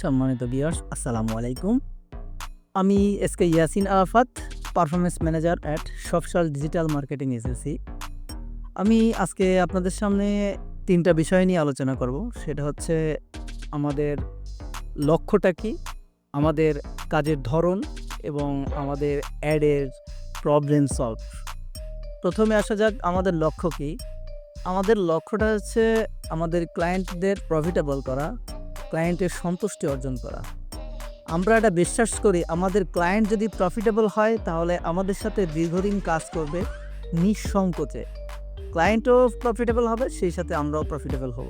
সম্মানিত বিয়ার্স আসসালামু আলাইকুম। আমি SK Yasin Arafat performance manager at সফসাল digital marketing agency আমি আজকে আপনাদের সামনে তিনটা বিষয় নিয়ে আলোচনা করব। সেটা হচ্ছে আমাদের লক্ষ্যটা কি, আমাদের কাজের ধরন এবং আমাদের অ্যাডের প্রবলেম সলভ প্রথমে আসা যাক আমাদের লক্ষ্য কি। আমাদের লক্ষ্যটা হচ্ছে আমাদের ক্লায়েন্টদের প্রফিটেবল করা ক্লায়েন্টের সন্তুষ্টি অর্জন করা। আমরা এটা বিশ্বাস করি, আমাদের ক্লায়েন্ট যদি প্রফিটেবল হয়, তাহলে আমাদের সাথে দীর্ঘদিন কাজ করবে নিঃসংকোচে। ক্লায়েন্টও প্রফিটেবল হবে, সেই সাথে আমরাও প্রফিটেবল হব।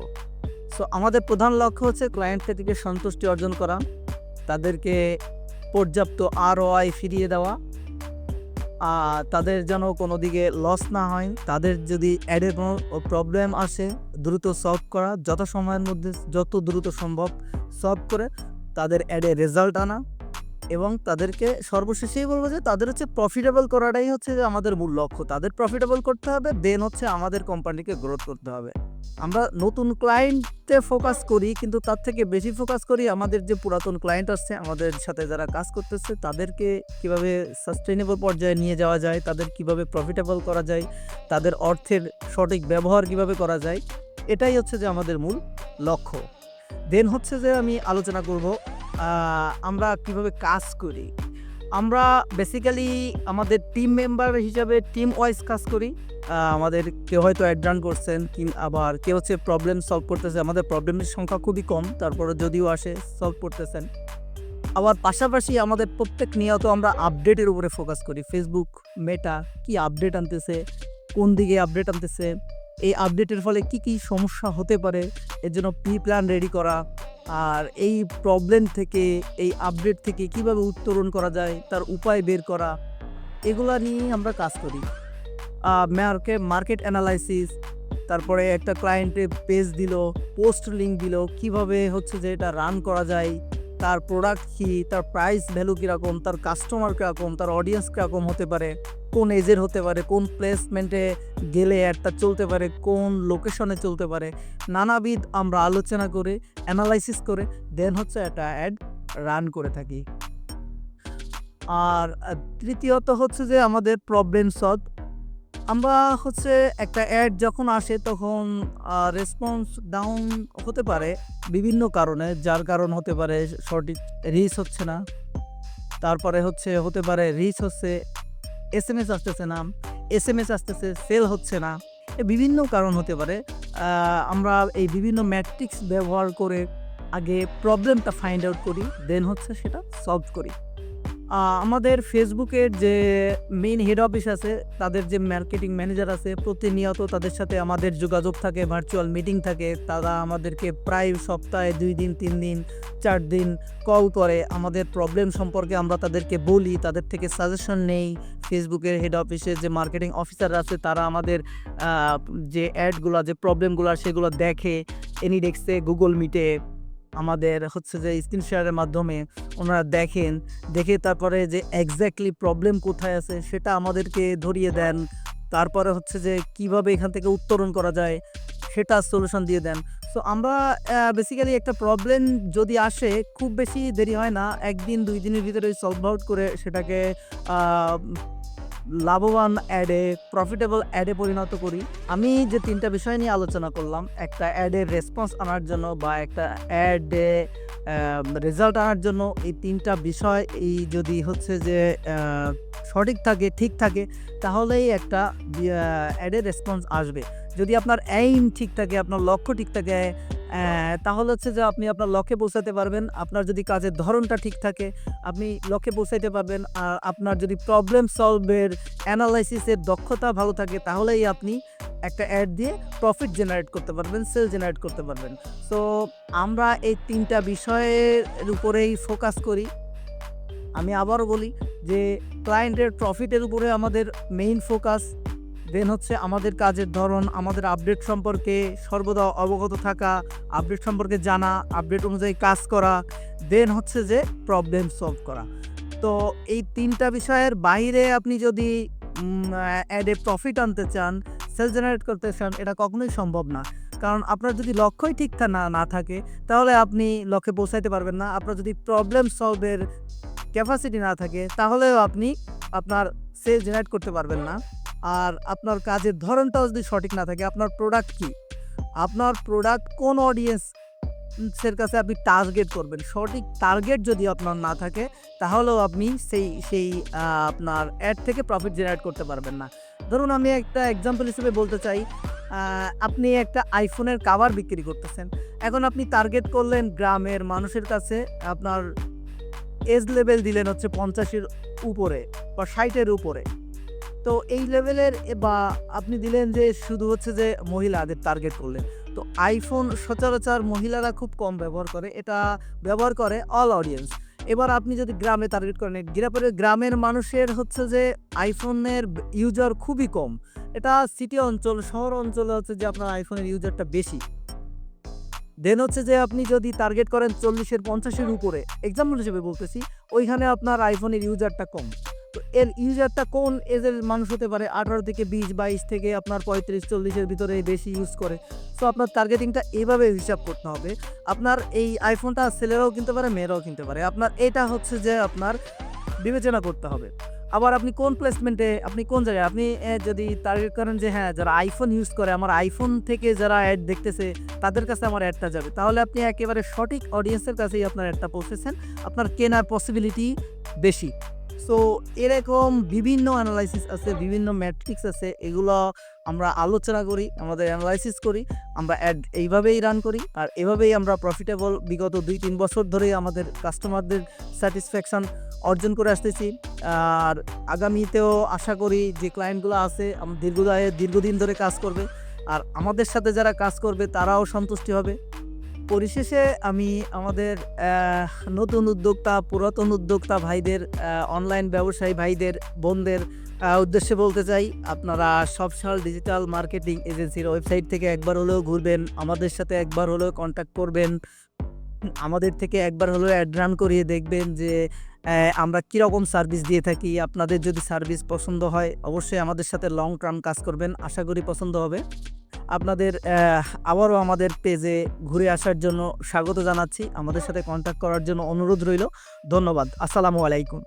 সো আমাদের প্রধান লক্ষ্য হচ্ছে ক্লায়েন্ট থেকে সন্তুষ্টি অর্জন করা, তাদেরকে পর্যাপ্ত আর ফিরিয়ে দেওয়া তাদের যেন কোনো দিকে লস না হয়, তাদের যদি অ্যাডের কোনো প্রবলেম আসে, দ্রুত সলভ করা, যত সময়ের মধ্যে, যত দ্রুত সম্ভব সলভ করে, তাদের অ্যাডে রেজাল্ট আনা। এবং তাদেরকে সর্বশেষেই বলব যে তাদের হচ্ছে প্রফিটেবল করাটাই হচ্ছে যে আমাদের মূল লক্ষ্য। তাদের প্রফিটেবল করতে হবে দেন হচ্ছে আমাদের কোম্পানিকে গ্রোথ করতে হবে। আমরা নতুন ক্লায়েন্টে ফোকাস করি, কিন্তু তার থেকে বেশি ফোকাস করি আমাদের যে পুরাতন ক্লায়েন্ট আসছে, আমাদের সাথে যারা কাজ করতেছে, তাদেরকে কীভাবে সাস্টেনেবল পর্যায়ে নিয়ে যাওয়া যায়, তাদের কীভাবে প্রফিটেবল করা যায়, তাদের অর্থের সঠিক ব্যবহার কীভাবে করা যায়, এটাই হচ্ছে যে আমাদের মূল লক্ষ্য। দেন হচ্ছে যে আমি আলোচনা করব আমরা কীভাবে কাজ করি? আমরা বেসিক্যালি আমাদের টিম মেম্বার হিসাবে টিম ওয়াইজ কাজ করি। আমাদের কেউ হয়তো অ্যাড্রান করছেন কি আবার কেউ হচ্ছে প্রবলেম সলভ করতেছে। আমাদের প্রবলেমের সংখ্যা খুবই কম তারপরে যদিও আসে সলভ করতেছেন। আবার পাশাপাশি আমাদের প্রত্যেক নিয়ত আমরা আপডেটের উপরে ফোকাস করি। ফেসবুক মেটা কি আপডেট আনতেছে, কোন দিকে আপডেট আনতেছে। এই আপডেটের ফলে কি কি সমস্যা হতে পারে, এর জন্য প্রি প্ল্যান রেডি করা, আর এই প্রবলেম থেকে, এই আপডেট থেকে কীভাবে উত্তরণ করা যায়, তার উপায় বের করা, এগুলা নিয়েই আমরা কাজ করি। মার্কেট মার্কেট অ্যানালাইসিস তারপরে একটা ক্লায়েন্টে পেজ দিল পোস্ট লিঙ্ক দিল, কীভাবে হচ্ছে যে এটা রান করা যায় তার প্রোডাক্ট কী, তার প্রাইস ভ্যালু কীরকম, তার কাস্টমার কীরকম, তার অডিয়েন্স কীরকম হতে পারে, কোন এজের হতে পারে, কোন প্লেসমেন্টে গেলে অ্যাডটা চলতে পারে, কোন লোকেশনে চলতে পারে, নানাবিধ আমরা আলোচনা করে অ্যানালাইসিস করে দেন হচ্ছে একটা অ্যাড রান করে থাকি। আর তৃতীয়ত হচ্ছে যে আমাদের প্রবলেম সলভ আমরা হচ্ছে একটা অ্যাড যখন আসে তখন রেসপন্স ডাউন হতে পারে বিভিন্ন কারণে। যার কারণ হতে পারে সঠিক রিচ হচ্ছে না। তারপরে হচ্ছে, হতে পারে রিচ হচ্ছে এস এম এস আসতেছে না এস এম এস আসতেছে সেল হচ্ছে না। বিভিন্ন কারণ হতে পারে। আমরা এই বিভিন্ন ম্যাট্রিক্স ব্যবহার করে আগে প্রবলেমটা ফাইন্ড আউট করি দেন হচ্ছে সেটা সলভ করি। আমাদের ফেসবুকের যে মেইন হেড অফিস আছে, তাদের যে মার্কেটিং ম্যানেজার আছে, প্রতিনিয়ত তাদের সাথে আমাদের যোগাযোগ থাকে ভার্চুয়াল মিটিং থাকে। তারা আমাদেরকে প্রায় সপ্তাহে দুই দিন, তিন দিন, চার দিন কল করে। আমাদের প্রবলেম সম্পর্কে আমরা তাদেরকে বলি, তাদের থেকে সাজেশন নেই। ফেসবুকের হেড অফিসে যে মার্কেটিং অফিসার আছে, তারা আমাদের যে অ্যাডগুলো যে প্রবলেমগুলো সেগুলো দেখে এনিডেক্সে গুগল মিটে আমাদের হচ্ছে যে স্ক্রিন শেয়ারের মাধ্যমে ওনারা দেখেন, দেখে তারপরে যে এক্স্যাক্টলি প্রবলেম কোথায় আছে সেটা আমাদেরকে ধরিয়ে দেন। তারপরে হচ্ছে যে কীভাবে এখান থেকে উত্তরণ করা যায় সেটা সলিউশন দিয়ে দেন। সো আমরা বেসিক্যালি একটা প্রবলেম যদি আসে, খুব বেশি দেরি হয় না, একদিন দুই দিনের ভিতরে সলভ আউট করে সেটাকে লাভবান অ্যাডে প্রফিটেবল অ্যাডে পরিণত করি। আমি যে তিনটা বিষয় নিয়ে আলোচনা করলাম, একটা অ্যাডের রেসপন্স আনার জন্য বা একটা অ্যাডে রেজাল্ট আনার জন্য, এই তিনটা বিষয় এই যদি হচ্ছে যে সঠিক থাকে, ঠিক থাকে, তাহলেই একটা অ্যাডের রেসপন্স আসবে। যদি আপনার এইম ঠিক থাকে, আপনার লক্ষ্য ঠিক থাকে তাহলে হচ্ছে যে আপনি আপনার লক্ষ্যে পৌঁছাতে পারবেন। আপনার যদি কাজের ধরনটা ঠিক থাকে, আপনি লক্ষ্যে পৌঁছাইতে পারবেন। আর আপনার যদি প্রবলেম সলভের অ্যানালাইসিসের দক্ষতা ভালো থাকে, তাহলেই আপনি একটা অ্যাড দিয়ে প্রফিট জেনারেট করতে পারবেন সেল জেনারেট করতে পারবেন। সো আমরা এই তিনটা বিষয়ের উপরেই ফোকাস করি। আমি আবারও বলি যে ক্লায়েন্টের প্রফিটের উপরে আমাদের মেইন ফোকাস দেন হচ্ছে আমাদের কাজের ধরন, আমাদের আপডেট সম্পর্কে সর্বদা অবগত থাকা আপডেট সম্পর্কে জানা আপডেট অনুযায়ী কাজ করা দেন হচ্ছে যে প্রবলেম সলভ করা। তো এই তিনটা বিষয়ের বাইরে আপনি যদি অ্যাডে প্রফিট আনতে চান সেল জেনারেট করতে চান, এটা কখনোই সম্ভব না। কারণ আপনার যদি লক্ষ্যই ঠিক না না থাকে, তাহলে আপনি লক্ষ্যে পৌঁছাইতে পারবেন না। আপনার যদি প্রবলেম সলভের ক্যাপাসিটি না থাকে, তাহলেও আপনি আপনার সেল জেনারেট করতে পারবেন না। আর আপনার কাজের ধরনটাও যদি সঠিক না থাকে, আপনার প্রোডাক্ট কি? আপনার প্রোডাক্ট কোন অডিয়েন্স এর কাছে আপনি টার্গেট করবেন? সঠিক টার্গেট যদি আপনার না থাকে, তাহলেও আপনি সেই সেই আপনার অ্যাড থেকে প্রফিট জেনারেট করতে পারবেন না। ধরুন আমি একটা এক্সাম্পল হিসেবে বলতে চাই আপনি একটা আইফোনের কাভার বিক্রি করতেছেন। এখন আপনি টার্গেট করলেন গ্রামের মানুষের কাছে, আপনার এজ লেভেল দিলেন হচ্ছে পঞ্চাশের উপরে বা ষাটের উপরে। তো এই লেভেলের বা আপনি দিলেন যে শুধু হচ্ছে যে মহিলাদের টার্গেট করলেন। তো আইফোন সচরাচর মহিলারা খুব কম ব্যবহার করে, এটা ব্যবহার করে অল অডিয়েন্স এবার আপনি যদি গ্রামে টার্গেট করেন গ্রামের গ্রামের মানুষের হচ্ছে যে আইফোনের ইউজার খুবই কম। এটা সিটি অঞ্চল, শহর অঞ্চলে হচ্ছে যে আপনার আইফোনের ইউজারটা বেশি। দেন হচ্ছে যে আপনি যদি টার্গেট করেন চল্লিশের, পঞ্চাশের উপরে এক্সাম্পল হিসেবে বলতেছি, ওইখানে আপনার আইফোনের ইউজারটা কম। তো এর ইউজারটা কোন এজের মানুষ হতে পারে? আঠারো থেকে বিশ, বাইশ থেকে আপনার পঁয়ত্রিশ, চল্লিশের ভিতরে বেশি ইউজ করে। সো আপনার টার্গেটিংটা এইভাবে হিসাব করতে হবে। আপনার এই আইফোনটা ছেলেরাও কিনতে পারে, মেয়েরাও কিনতে পারে। আপনার এটা হচ্ছে যে আপনার বিবেচনা করতে হবে। আবার আপনি কোন প্লেসমেন্টে আপনি কোন জায়গায়, আপনি যদি টার্গেট করেন যে হ্যাঁ যারা আইফোন ইউজ করে, আমার আইফোন থেকে যারা অ্যাড দেখতেছে, তাদের কাছে আমার অ্যাডটা যাবে। তাহলে আপনি একেবারে সঠিক অডিয়েন্সের কাছেই আপনার অ্যাডটা পৌঁছেছেন। আপনার কেনার পসিবিলিটি বেশি। সো এরকম বিভিন্ন অ্যানালাইসিস আছে, বিভিন্ন ম্যাট্রিক্স আছে, এগুলো আমরা আলোচনা করি, আমাদের অ্যানালাইসিস করি, আমরা অ্যাড এইভাবেই রান করি, আর এভাবেই আমরা প্রফিটেবল বিগত দুই, তিন বছর ধরে আমাদের কাস্টমারদের স্যাটিসফ্যাকশন অর্জন করে আসতেছি। আর আগামীতেও আশা করি যে ক্লায়েন্টগুলো আছে দীর্ঘদায়ে দীর্ঘদিন ধরে কাজ করবে, আর আমাদের সাথে যারা কাজ করবে, তারাও সন্তুষ্টি হবে। পরিশেষে আমি আমাদের নতুন উদ্যোক্তা, পুরাতন উদ্যোক্তা ভাইদের অনলাইন ব্যবসায়ী ভাইদের, বোনদের উদ্দেশ্যে বলতে চাই, আপনারা সবসাল ডিজিটাল মার্কেটিং এজেন্সির ওয়েবসাইট থেকে একবার হলেও ঘুরবেন, আমাদের সাথে একবার হলেও কন্ট্যাক্ট করবেন, আমাদের থেকে একবার হলেও অ্যাড রান করিয়ে দেখবেন যে আমরা কীরকম সার্ভিস দিয়ে থাকি, আপনাদের যদি সার্ভিস পছন্দ হয়, অবশ্যই আমাদের সাথে লং টার্ম কাজ করবেন, আশা করি পছন্দ হবে। আপনাদের আবারও আমাদের পেজে ঘুরে আসার জন্য স্বাগত জানাচ্ছি। আমাদের সাথে কন্ট্যাক্ট করার জন্য অনুরোধ রইল। ধন্যবাদ। আসসালামু আলাইকুম।